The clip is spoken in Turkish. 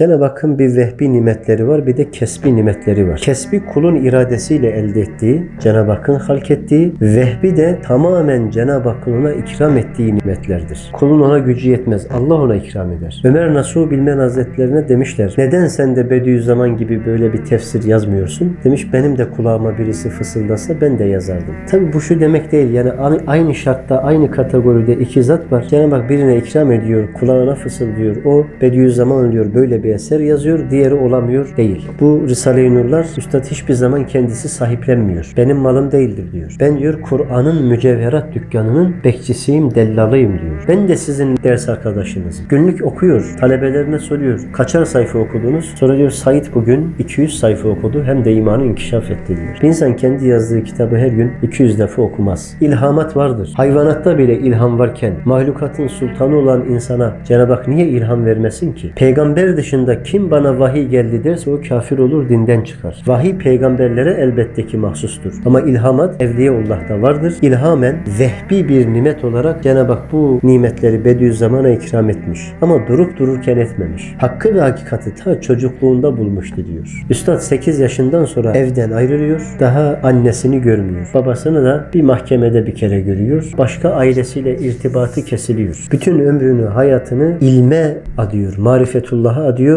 Cenab-ı Hakk'ın bir vehbi nimetleri var bir de kesbi nimetleri var. Kesbi kulun iradesiyle elde ettiği, Cenab-ı Hakk'ın halk ettiği, vehbi de tamamen Cenab-ı Hakk'ın ona ikram ettiği nimetlerdir. Kulun ona gücü yetmez. Allah ona ikram eder. Ömer Nasuh Bilmen Hazretlerine demişler. Neden sen de Bediüzzaman gibi böyle bir tefsir yazmıyorsun? Demiş benim de kulağıma birisi fısıldasa ben de yazardım. Tabi bu şu demek değil. Yani aynı şartta, aynı kategoride iki zat var. Cenab-ı Hak birine ikram ediyor, kulağına fısıldıyor. O Bediüzzaman diyor böyle bir eser yazıyor, diğeri olamıyor değil. Bu Risale-i Nurlar Üstad hiçbir zaman kendisi sahiplenmiyor. Benim malım değildir diyor. Ben diyor Kur'an'ın mücevherat dükkanının bekçisiyim, dellalıyım diyor. Ben de sizin ders arkadaşınızım. Günlük okuyor, talebelerine soruyor. Kaçar sayfa okudunuz? Sonra diyor Said bugün 200 sayfa okudu hem de imanı inkişaf etti diyor. Bir insan kendi yazdığı kitabı her gün 200 defa okumaz. İlhamat vardır. Hayvanatta bile ilham varken mahlukatın sultanı olan insana Cenab-ı Hak niye ilham vermesin ki? Peygamber dışında kim bana vahiy geldi derse o kafir olur, dinden çıkar. Vahiy peygamberlere elbette ki mahsustur. Ama ilhamat Evliyaullah'ta vardır. İlhamen vehbi bir nimet olarak Cenab-ı Hak bu nimetleri Bediüzzaman'a ikram etmiş. Ama durup dururken etmemiş. Hakkı ve hakikati ta çocukluğunda bulmuştu diyor. Üstad 8 yaşından sonra evden ayrılıyor. Daha annesini görmüyor. Babasını da bir mahkemede bir kere görüyor. Başka ailesiyle irtibatı kesiliyor. Bütün ömrünü, hayatını ilme adıyor, marifetullah'a adıyor